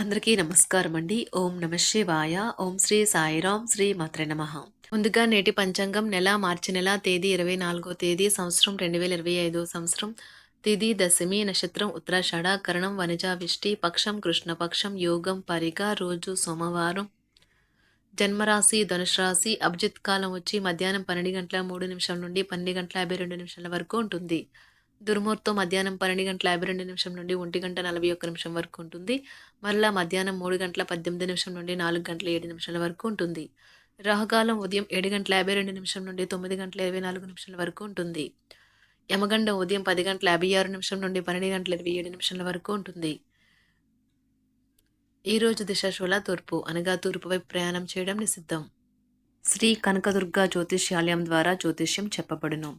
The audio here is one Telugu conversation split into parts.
అందరికీ నమస్కారం అండి. ఓం నమ శివాయ. ఓం శ్రీ సాయిరాం శ్రీ మాత్ర నమ. ముందుగా నేటి పంచాంగం నెల మార్చి నెల తేదీ ఇరవై నాలుగో తేదీ సంవత్సరం రెండు వేల ఇరవై ఐదో సంవత్సరం. తిథి దశమి నక్షత్రం ఉత్తరాషాఢ కరణం వనిజ విష్టి పక్షం కృష్ణపక్షం యోగం పరిగ రోజు సోమవారం. జన్మరాశి ధనుసు రాశి అభిజిత్ కాలం వచ్చి మధ్యాహ్నం పన్నెండు గంటల మూడు నిమిషాల నుండి పన్నెండు గంటల యాభై రెండు నిమిషాల వరకు ఉంటుంది. దుర్ముహూర్తం మధ్యాహ్నం పన్నెండు గంటల యాభై రెండు నిమిషం నుండి ఒంటి గంట నలభై ఒక్క నిమిషం వరకు ఉంటుంది. మరలా మధ్యాహ్నం మూడు గంటల పద్దెనిమిది నిమిషం నుండి నాలుగు గంటల ఏడు నిమిషాల వరకు ఉంటుంది. రాహుకాలం ఉదయం ఏడు గంటల యాభై రెండు నిమిషం నుండి తొమ్మిది గంటల ఇరవై నాలుగు నిమిషాల వరకు ఉంటుంది. యమగండం ఉదయం పది గంటల యాభై ఆరు నిమిషం నుండి పన్నెండు గంటల ఇరవై ఏడు నిమిషాల వరకు ఉంటుంది. ఈరోజు రోజు దిశాశూల తూర్పు అనగా తూర్పు వైపు ప్రయాణం చేయడం నిషిద్ధం. శ్రీ కనకదుర్గ జ్యోతిష్యాలయం ద్వారా జ్యోతిష్యం చెప్పబడును.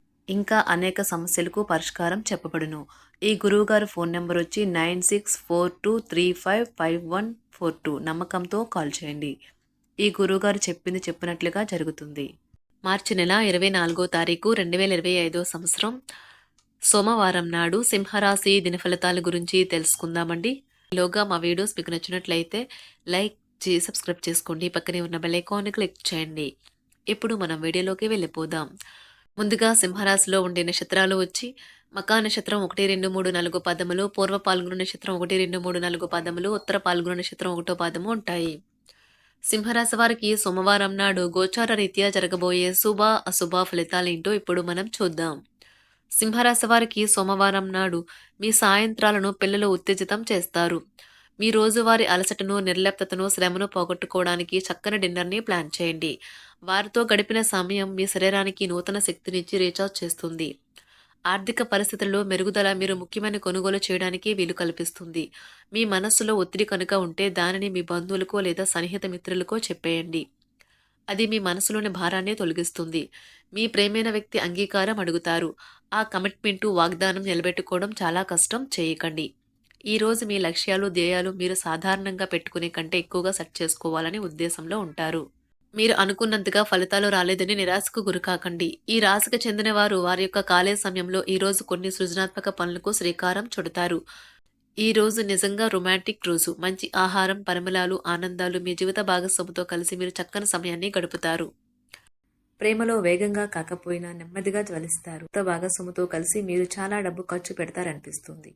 ఇంకా అనేక సమస్యలకు పరిష్కారం చెప్పబడును. ఈ గురువుగారు ఫోన్ నెంబర్ వచ్చి nine six four two three five five one four two నమ్మకంతో కాల్ చేయండి. ఈ గురువుగారు చెప్పింది చెప్పినట్లుగా జరుగుతుంది. మార్చి నెల ఇరవై నాలుగో తారీఖు రెండు వేల ఇరవై ఐదో సంవత్సరం సోమవారం నాడు సింహరాశి దినఫలితాల గురించి తెలుసుకుందామండి. ఈలోగా మా వీడియోస్ మీకు నచ్చినట్లయితే లైక్ చేసి సబ్స్క్రైబ్ చేసుకోండి. పక్కనే ఉన్న బెల్ ఐకాన్ని క్లిక్ చేయండి. ఇప్పుడు మనం వీడియోలోకి వెళ్ళిపోదాం. ముందుగా సింహరాశిలో ఉండే నక్షత్రాలు వచ్చి మకా నక్షత్రం ఒకటి రెండు మూడు నాలుగు పదములు పూర్వ పాల్గొన నక్షత్రం ఒకటి రెండు మూడు నాలుగు పదములు ఉత్తర పాల్గొన నక్షత్రం ఒకటో పదము ఉంటాయి. సింహరాశి వారికి సోమవారం నాడు గోచార రీత్యా జరగబోయే శుభ అశుభ ఫలితాలేంటో ఇప్పుడు మనం చూద్దాం. సింహరాశి వారికి సోమవారం నాడు మీ సాయంత్రాలను పిల్లలు ఉత్తేజితం చేస్తారు. మీ రోజువారి అలసటను నిర్లిప్తతను శ్రమను పోగొట్టుకోవడానికి చక్కని డిన్నర్ని ప్లాన్ చేయండి. వారితో గడిపిన సమయం మీ శరీరానికి నూతన శక్తినిచ్చి రీఛార్జ్ చేస్తుంది. ఆర్థిక పరిస్థితుల్లో మెరుగుదల మీరు ముఖ్యమైన కొనుగోలు చేయడానికి వీలు కల్పిస్తుంది. మీ మనస్సులో ఒత్తిడి కనుక ఉంటే దానిని మీ బంధువులకో లేదా సన్నిహిత మిత్రులకో చెప్పేయండి. అది మీ మనసులోని భారాన్ని తొలగిస్తుంది. మీ ప్రేమైన వ్యక్తి అంగీకారం అడుగుతారు. ఆ కమిట్మెంటు వాగ్దానం నిలబెట్టుకోవడం చాలా కష్టం చేయకండి. ఈ రోజు మీ లక్ష్యాలు ధ్యేయాలు మీరు సాధారణంగా పెట్టుకునే కంటే ఎక్కువగా సెట్ చేసుకోవాలని ఉద్దేశంలో ఉంటారు. మీరు అనుకున్నంతగా ఫలితాలు రాలేదని నిరాశకు గురికాకండి. ఈ రాశికి చెందిన వారు వారి యొక్క కాలే సమయంలో ఈరోజు కొన్ని సృజనాత్మక పనులకు శ్రీకారం చుడతారు. ఈ రోజు నిజంగా రొమాంటిక్ రోజు. మంచి ఆహారం పరిమళాలు ఆనందాలు మీ జీవిత భాగస్వామితో కలిసి మీరు చక్కని సమయాన్ని గడుపుతారు. ప్రేమలో వేగంగా కాకపోయినా నెమ్మదిగా జ్వలిస్తారు. భాగస్వామితో కలిసి మీరు చాలా డబ్బు ఖర్చు పెడతారనిపిస్తుంది.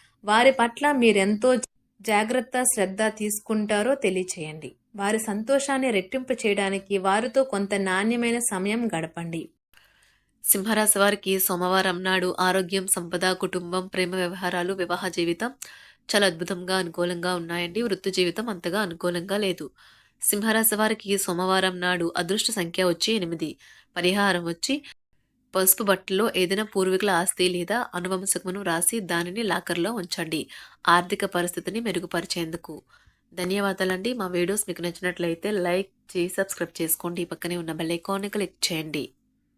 వారి పట్ల మీరెంతో జాగ్రత్త శ్రద్ధ తీసుకుంటారో తెలియచేయండి. వారి సంతోషాన్ని రెట్టింపు చేయడానికి వారితో కొంత నాణ్యమైన సమయం గడపండి. సింహరాశి వారికి సోమవారం నాడు ఆరోగ్యం సంపద కుటుంబం ప్రేమ వ్యవహారాలు వివాహ జీవితం చాలా అద్భుతంగా అనుకూలంగా ఉన్నాయండి. వృత్తి జీవితం అంతగా అనుకూలంగా లేదు. సింహరాశి వారికి సోమవారం నాడు అదృష్ట సంఖ్య వచ్చి ఎనిమిది పరిహారం వచ్చి పసుపు బట్టలో ఏదైనా పూర్వీకుల ఆస్తి లేదా అనువంశకమును రాసి దానిని లాకర్లో ఉంచండి. ఆర్థిక పరిస్థితిని మెరుగుపరిచేందుకు. ధన్యవాదాలండి. మా వీడియోస్ మీకు నచ్చినట్లయితే లైక్ చేసి సబ్స్క్రైబ్ చేసుకోండి. పక్కనే ఉన్న బెల్ ఐకాన్ని క్లిక్ చేయండి.